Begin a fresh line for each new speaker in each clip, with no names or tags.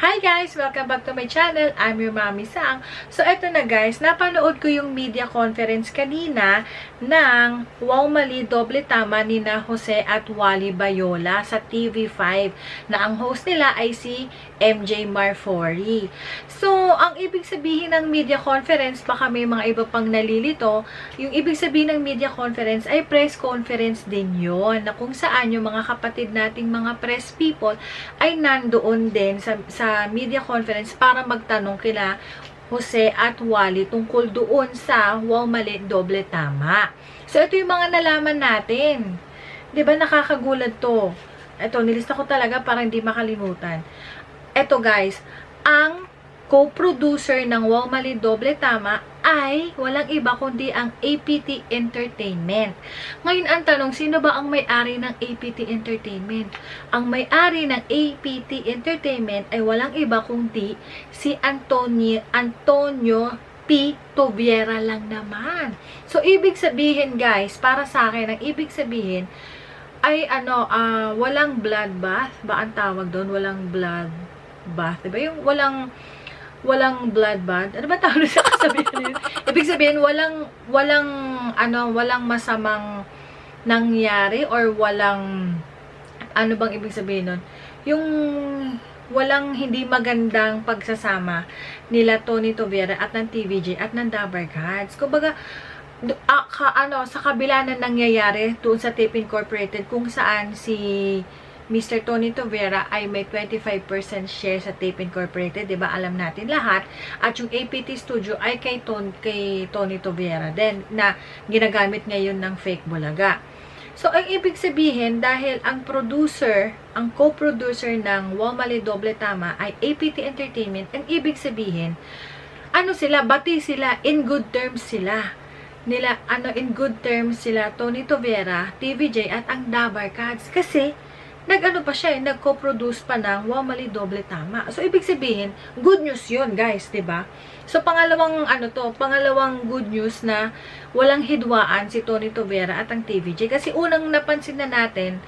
Hi guys! Welcome back to my channel. I'm your Mami Sang. So, eto na guys, napanood ko yung media conference kanina ng Wow Mali Doble Tama ni na Jose at Wally Bayola sa TV5 na ang host nila ay si MJ Marfori. So, ang ibig sabihin ng media conference, baka may mga iba pang nalilito, yung ibig sabihin ng media conference ay press conference din yon na kung saan yung mga kapatid nating mga press people ay nandoon din sa, sa media conference para magtanong kila Jose at Wally tungkol doon sa wow mali doble tama. So, ito yung mga nalaman natin. 'Di ba nakakagulat to? Ito, nilista ko talaga para hindi makalimutan. Ito guys, ang co-producer ng Wow Mali Doble Tama ay walang iba kundi ang APT Entertainment. Ngayon ang tanong, sino ba ang may-ari ng APT Entertainment? Ang may-ari ng APT Entertainment ay walang iba kundi si Antonio, Antonio P. Tobiera lang naman. So, ibig sabihin guys, para sa akin, ang ibig sabihin ay ano, ah, walang bloodbath ba ang tawag doon? Walang blood bath? Yung walang walang bloodbath. Ano ba tawag sa kasabihan yun? Ibig sabihin, walang, walang, ano, walang masamang nangyari or walang, ano bang ibig sabihin nun? Yung walang hindi magandang pagsasama nila Tony Tovera at ng TVJ at ng Dabber Gods. Kumbaga, ah, ka, ano, sa kabila na nangyayari doon sa Tape Incorporated kung saan si Mr. Tony Tovera ay may 25% share sa Tape Incorporated, 'di ba? Alam natin lahat. At yung APT Studio ay kay, Ton, kay Tony Tovera din na ginagamit ngayon ng fake bulaga. So, ang ibig sabihin, dahil ang producer, ang co-producer ng Wamali Doble Tama ay APT Entertainment, ang ibig sabihin, ano sila, bati sila, in good terms sila. Nila, ano, in good terms sila, Tony Tovera, TVJ, at ang Dabar Cats. Kasi, nag-ano pa siya, eh, nag-co-produce pa ng Wow Mali Doble Tama. So, ibig sabihin, good news yun, guys, ba So, pangalawang, ano to, pangalawang good news na walang hidwaan si Tony Tovera at ang TVJ. Kasi unang napansin na natin,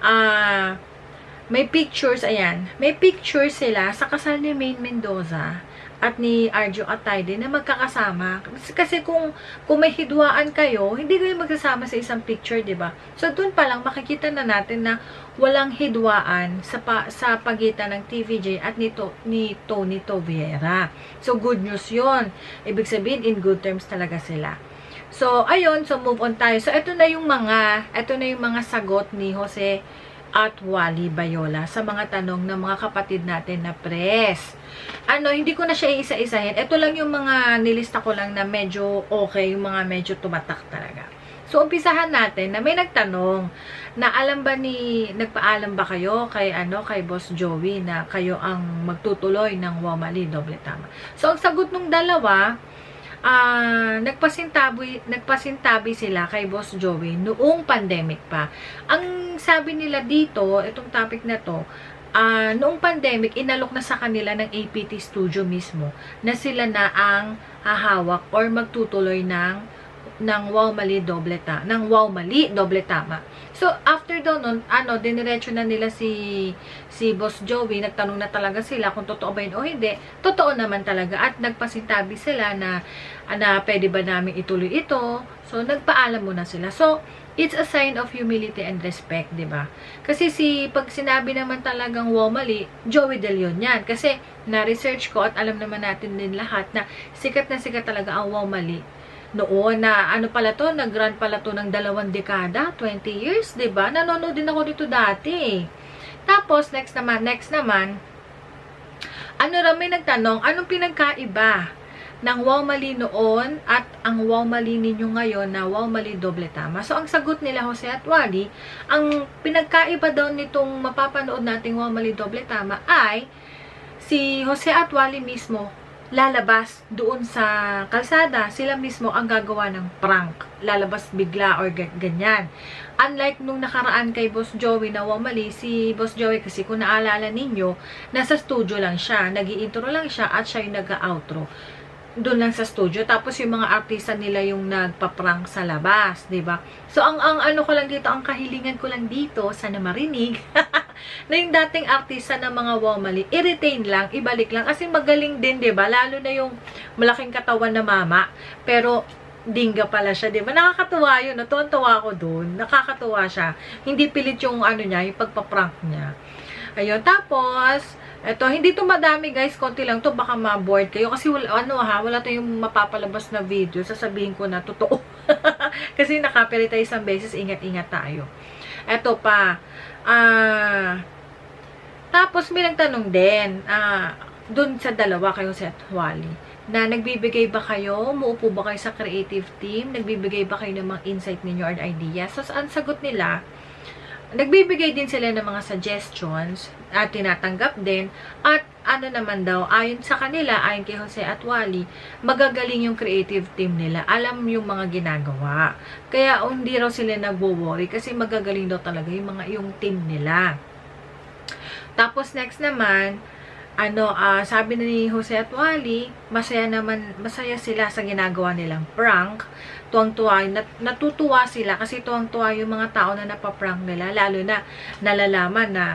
ah, may pictures, ayan, may pictures sila sa kasal ni Maine Mendoza at ni Arjo Atayde na magkakasama. Kasi- kung, kung may hidwaan kayo, hindi kayo magsasama sa isang picture, di ba? So, dun pa lang makikita na natin na walang hidwaan sa, pa, sa pagitan ng TVJ at ni, to, ni Tony Toviera. So, good news yon Ibig sabihin, in good terms talaga sila. So, ayun, so move on tayo. So, ito na yung mga, ito na yung mga sagot ni Jose at Wally Bayola sa mga tanong ng mga kapatid natin na press. Ano, hindi ko na siya iisa-isahin. Ito lang yung mga nilista ko lang na medyo okay, yung mga medyo tumatak talaga. So, umpisahan natin na may nagtanong na alam ba ni, nagpaalam ba kayo kay, ano, kay Boss Joey na kayo ang magtutuloy ng Wamali Doble Tama. So, ang sagot nung dalawa, ah nagpasintabi, nagpasintabi sila kay Boss Joey noong pandemic pa. Ang sabi nila dito, itong topic na to, ah noong pandemic, inalok na sa kanila ng APT Studio mismo na sila na ang hahawak or magtutuloy ng ng wow mali doble ta ng wow mali doble tama. So after daw nun ano diniretso na nila si si Boss Joey nagtanong na talaga sila kung totoo ba yun o hindi. Totoo naman talaga at nagpasintabi sila na na pwede ba namin ituloy ito. So nagpaalam muna sila. So it's a sign of humility and respect, 'di ba? Kasi si pag sinabi naman talagang wow mali, Joey De Leon 'yan. Kasi na-research ko at alam naman natin din lahat na sikat na sikat talaga ang wow mali noon na ano pala to, nag-run pala to ng dalawang dekada, 20 years, 'di ba? Nanonood din ako dito dati. Tapos next naman, next naman ano raw may nagtanong, anong pinagkaiba ng wow mali noon at ang wow mali ninyo ngayon na wow mali doble tama. So, ang sagot nila Jose at Wally, ang pinagkaiba daw nitong mapapanood nating wow mali doble tama ay si Jose at Wally mismo lalabas doon sa kalsada, sila mismo ang gagawa ng prank. Lalabas bigla or ga- ganyan. Unlike nung nakaraan kay Boss Joey na wamali, si Boss Joey kasi kung naalala ninyo, nasa studio lang siya, nag intro lang siya at siya yung nag-outro doon lang sa studio. Tapos yung mga artista nila yung nagpa-prank sa labas, ba? So ang ang ano ko lang dito, ang kahilingan ko lang dito, sana marinig. na yung dating artista ng mga Womali, i-retain lang, ibalik lang. Kasi magaling din, di ba? Lalo na yung malaking katawan na mama. Pero, dingga pala siya, di ba? Nakakatuwa yun. Natuwan-tuwa ako dun. Nakakatuwa siya. Hindi pilit yung ano niya, yung pagpa-prank niya. Ayun. Tapos, eto, hindi to madami guys. Konti lang to. Baka ma-board kayo. Kasi wala, ano ha, wala tayong mapapalabas na video. Sasabihin ko na totoo. kasi nakapiri tayo isang beses. Ingat-ingat tayo. Eto pa. Ah... tapos may nagtanong din, ah, dun sa dalawa kayo si Wally, na nagbibigay ba kayo, muupo ba kayo sa creative team, nagbibigay ba kayo ng mga insight ninyo or ideas? So, ang sagot nila, nagbibigay din sila ng mga suggestions at tinatanggap din at ano naman daw, ayon sa kanila, ayon kay Jose at Wally, magagaling yung creative team nila. Alam yung mga ginagawa. Kaya hindi raw sila nagwo-worry kasi magagaling daw talaga yung mga yung team nila. Tapos next naman, ano, ah, sabi ni Jose at Wally, masaya naman, masaya sila sa ginagawa nilang prank. Tuwang-tuwa, nat natutuwa sila kasi tuwang-tuwa yung mga tao na napaprank nila, lalo na nalalaman na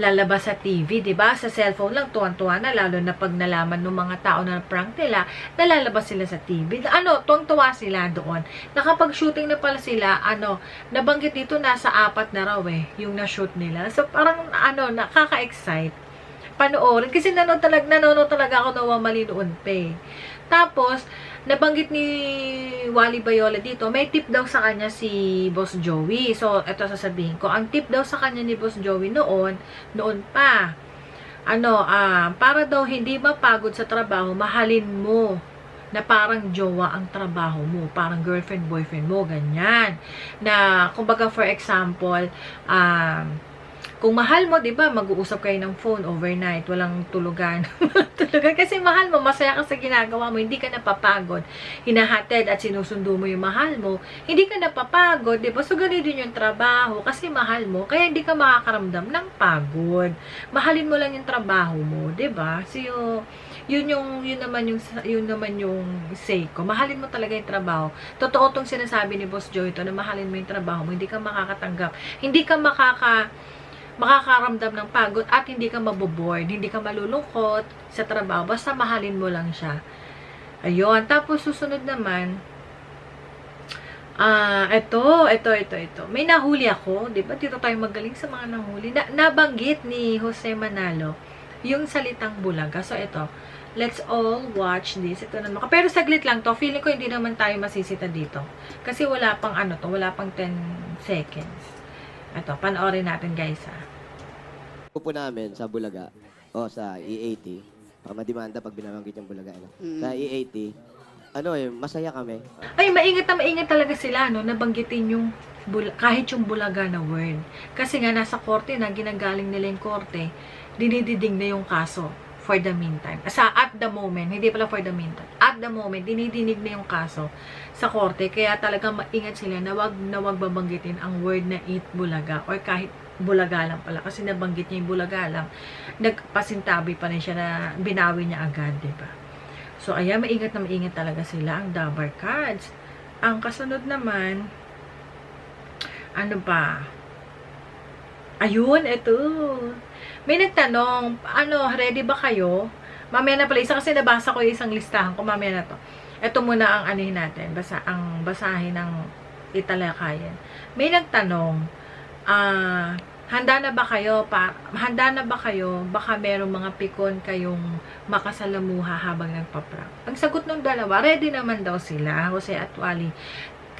lalabas sa TV, 'di ba? Sa cellphone lang tuwang-tuwa na lalo na pag nalaman ng mga tao na prank nila, nalalabas sila sa TV. Ano, tuwang-tuwa sila doon. Nakapag-shooting na pala sila, ano, nabanggit dito nasa apat na raw eh, yung na-shoot nila. So parang ano, nakaka-excite panoorin. Kasi nanonood talaga, nanonood talaga ako ng Wamali noon pa eh. Tapos, nabanggit ni Wally Bayola dito, may tip daw sa kanya si Boss Joey. So, ito sasabihin ko. Ang tip daw sa kanya ni Boss Joey noon, noon pa, ano, ah, para daw hindi mapagod sa trabaho, mahalin mo na parang jowa ang trabaho mo, parang girlfriend, boyfriend mo, ganyan. Na, kumbaga for example, um, kung mahal mo, 'di ba, mag-uusap kayo ng phone overnight, walang tulugan. tulugan kasi mahal mo, masaya ka sa ginagawa mo, hindi ka napapagod. Hinahatid at sinusundo mo yung mahal mo, hindi ka napapagod, 'di ba? So ganun din yung trabaho kasi mahal mo, kaya hindi ka makakaramdam ng pagod. Mahalin mo lang yung trabaho mo, 'di ba? So yun yung yun naman yung yun naman yung say ko. Mahalin mo talaga yung trabaho. Totoo tong sinasabi ni Boss Joy to na mahalin mo yung trabaho mo, hindi ka makakatanggap. Hindi ka makaka makakaramdam ng pagod at hindi ka maboboard, hindi ka malulungkot sa trabaho, basta mahalin mo lang siya. Ayun. Tapos, susunod naman, ah, ito, ito, ito, ito. May nahuli ako, di ba? Dito tayo magaling sa mga nahuli. Na, nabanggit ni Jose Manalo yung salitang bulaga. So, ito. Let's all watch this. Ito naman. Pero saglit lang to. Feeling ko hindi naman tayo masisita dito. Kasi wala pang ano to. Wala pang 10 seconds. Ito. Panoorin natin guys ha.
Po namin sa Bulaga o sa E80, para madimanda pag binabanggit yung Bulaga. Ano? Sa E80, ano eh, masaya kami.
Ay, maingat na maingat talaga sila, no? Nabanggitin yung bul- kahit yung bulaga na word. Kasi nga, nasa korte na, ginagaling nila yung korte, dinididig na yung kaso for the meantime. Sa at the moment, hindi pala for the meantime. At the moment, dinidinig na yung kaso sa korte. Kaya talagang maingat sila na wag na wag babanggitin ang word na eat bulaga or kahit bulaga lang pala. Kasi nabanggit niya yung bulaga lang, nagpasintabi pa rin siya na binawi niya agad, ba? So, ayan, maingat na maingat talaga sila ang Dabar Cards. Ang kasunod naman, ano ba? Ayun, ito. May nagtanong, ano, ready ba kayo? Mamaya na pala, isa kasi nabasa ko yung isang listahan ko, mamaya na to. Ito muna ang anihin natin, basa, ang basahin ng italakayan. May nagtanong, ah, handa na ba kayo pa handa na ba kayo baka merong mga pikon kayong makasalamuha habang nagpa-prank. Ang sagot ng dalawa, ready naman daw sila, Jose at Wally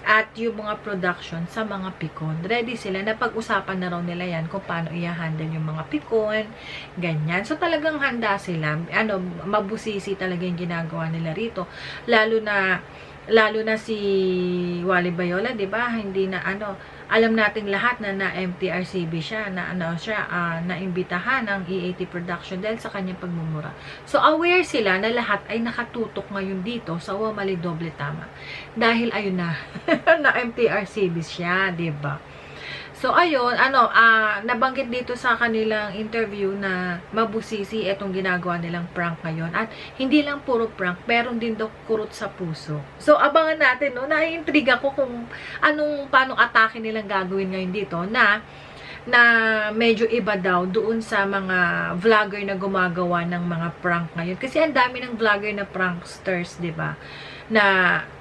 at yung mga production sa mga pikon. Ready sila na pag-usapan na raw nila yan kung paano i-handle yung mga pikon, ganyan. So talagang handa sila. Ano, mabusisi talaga yung ginagawa nila rito. Lalo na lalo na si Wally Bayola, 'di ba? Hindi na ano, alam nating lahat na na MTRCB siya, na ano siya, uh, naimbitahan ng E80 production dahil sa kanyang pagmumura. So aware sila na lahat ay nakatutok ngayon dito sa Wamali Doble Tama. Dahil ayun na, na MTRCB siya, ba? So, ayun, ano, ah, nabanggit dito sa kanilang interview na mabusisi itong ginagawa nilang prank ngayon. At hindi lang puro prank, meron din daw kurot sa puso. So, abangan natin, no? Naiintriga ko kung anong, paano atake nilang gagawin ngayon dito na na medyo iba daw doon sa mga vlogger na gumagawa ng mga prank ngayon. Kasi ang dami ng vlogger na pranksters, ba? Na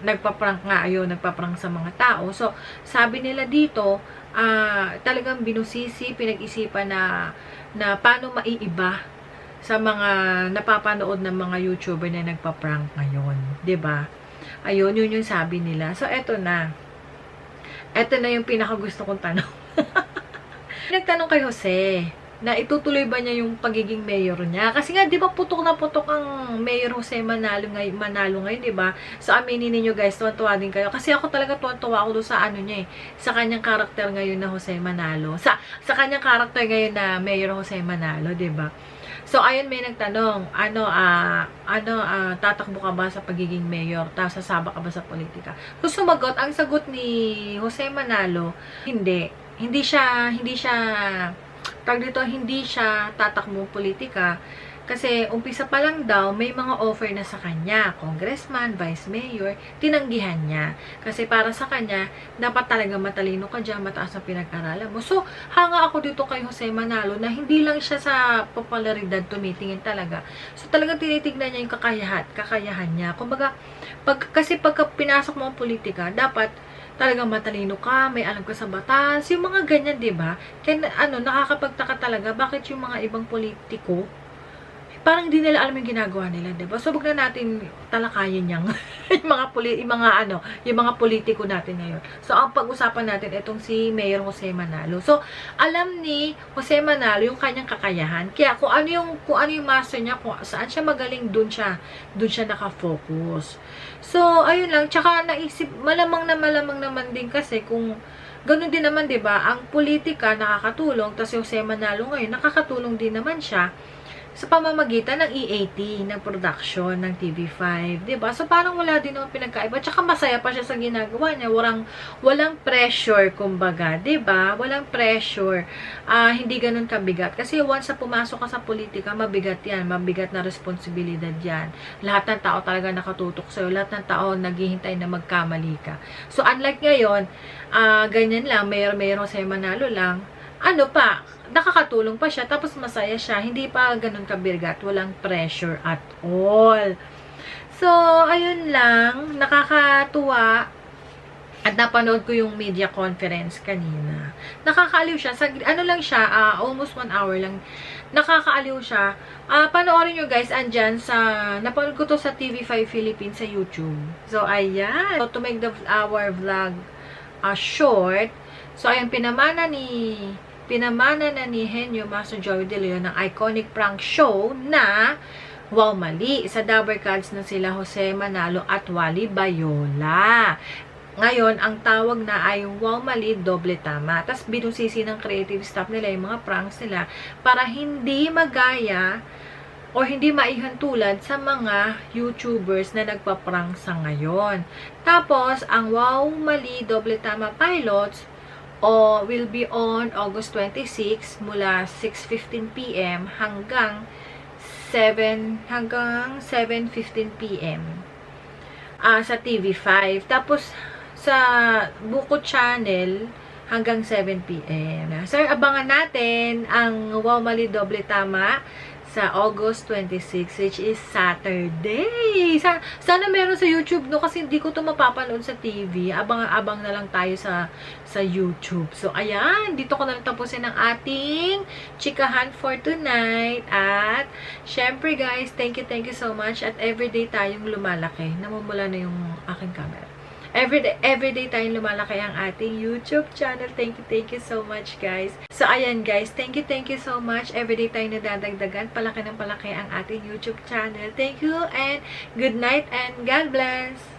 nagpa-prank nga ayo, nagpa-prank sa mga tao. So, sabi nila dito, ah talagang binusisi, pinag-isipan na na paano maiiba sa mga napapanood ng mga YouTuber na nagpa-prank ngayon, ba? Ayun, yun yung sabi nila. So, eto na. Eto na yung pinakagusto kong tanong. Nagtanong kay Jose na itutuloy ba niya yung pagiging mayor niya. Kasi nga, di ba putok na putok ang mayor Jose Manalo, ngay Manalo ngayon, di ba? So, aminin ninyo guys, tuwan-tuwa din kayo. Kasi ako talaga tuwan-tuwa ako doon sa ano niya eh, sa kanyang karakter ngayon na Jose Manalo. Sa, sa kanyang karakter ngayon na mayor Jose Manalo, di ba? So, ayun may nagtanong, ano, ah, ano, ah, tatakbo ka ba sa pagiging mayor? Tapos sasama ka ba sa politika? So, sumagot, ang sagot ni Jose Manalo, hindi. Hindi siya, hindi siya, tag dito, hindi siya tatakbo politika. Kasi umpisa pa lang daw, may mga offer na sa kanya. Congressman, vice mayor, tinanggihan niya. Kasi para sa kanya, dapat talaga matalino ka dyan, mataas ang pinag-aralan mo. So, hanga ako dito kay Jose Manalo na hindi lang siya sa popularidad tumitingin talaga. So, talagang tinitignan niya yung kakayahan, kakayahan niya. Kumbaga, pag, kasi pagka pinasok mo ang politika, dapat talagang matalino ka, may alam ka sa batas, yung mga ganyan, 'di ba? Kaya ano, nakakapagtaka talaga bakit yung mga ibang politiko parang hindi nila alam yung ginagawa nila, 'di ba? So, wag na natin talakayin yang yung mga poli, yung mga ano, yung mga politiko natin ngayon. So, ang pag-usapan natin itong si Mayor Jose Manalo. So, alam ni Jose Manalo yung kanyang kakayahan. Kaya kung ano yung kung ano yung master niya, kung saan siya magaling, doon siya doon siya naka-focus. So, ayun lang. Tsaka naisip, malamang na malamang naman din kasi kung ganun din naman, 'di ba? Ang politika nakakatulong, tapos yung Jose Manalo ngayon, nakakatulong din naman siya sa pamamagitan ng EAT, ng production, ng TV5, 'di ba So, parang wala din naman pinagkaiba. Tsaka masaya pa siya sa ginagawa niya. Walang, walang pressure, kumbaga, 'di ba Walang pressure. Ah, hindi ganun kabigat. Kasi once na pumasok ka sa politika, mabigat yan. Mabigat na responsibilidad yan. Lahat ng tao talaga nakatutok sa'yo. Lahat ng tao naghihintay na magkamali ka. So, unlike ngayon, ah, ganyan lang, mayor-mayor sa manalo lang, ano pa, nakakatulong pa siya, tapos masaya siya, hindi pa ganun kabirgat, walang pressure at all. So, ayun lang, nakakatuwa, at napanood ko yung media conference kanina. Nakakaaliw siya, sa, ano lang siya, ah, almost one hour lang, nakakaaliw siya. Ah, panoorin nyo guys, andyan sa, napanood ko to sa TV5 Philippines sa YouTube. So, ayan. So, to make the, our vlog uh, short, so, ayan, pinamana ni pinamana na ni Henyo Master Joey De Leon ng iconic prank show na Wow Mali. Sa Dabber Cards na sila Jose Manalo at Wally Bayola. Ngayon, ang tawag na ay Wow Mali Doble Tama. Tapos binusisi ng creative staff nila yung mga pranks nila para hindi magaya o hindi maihantulad sa mga YouTubers na nagpa-prank sa ngayon. Tapos, ang Wow Mali Doble Tama Pilots o will be on August 26 mula 6:15 PM hanggang 7 hanggang 7:15 PM ah sa TV5 tapos sa Buko Channel hanggang 7 PM. Sir, abangan natin ang Wow Mali Doble Tama sa August 26, which is Saturday. Sa, sana meron sa YouTube, no? Kasi hindi ko to mapapanood sa TV. Abang-abang na lang tayo sa, sa YouTube. So, ayan. Dito ko na lang tapusin ang ating chikahan for tonight. At, syempre guys, thank you, thank you so much. At everyday tayong lumalaki. Namumula na yung aking camera. Everyday, everyday tayong lumalaki ang ating YouTube channel. Thank you, thank you so much, guys. So, ayan, guys. Thank you, thank you so much. Everyday tayong nadadagdagan. Palaki ng palaki ang ating YouTube channel. Thank you and good night and God bless!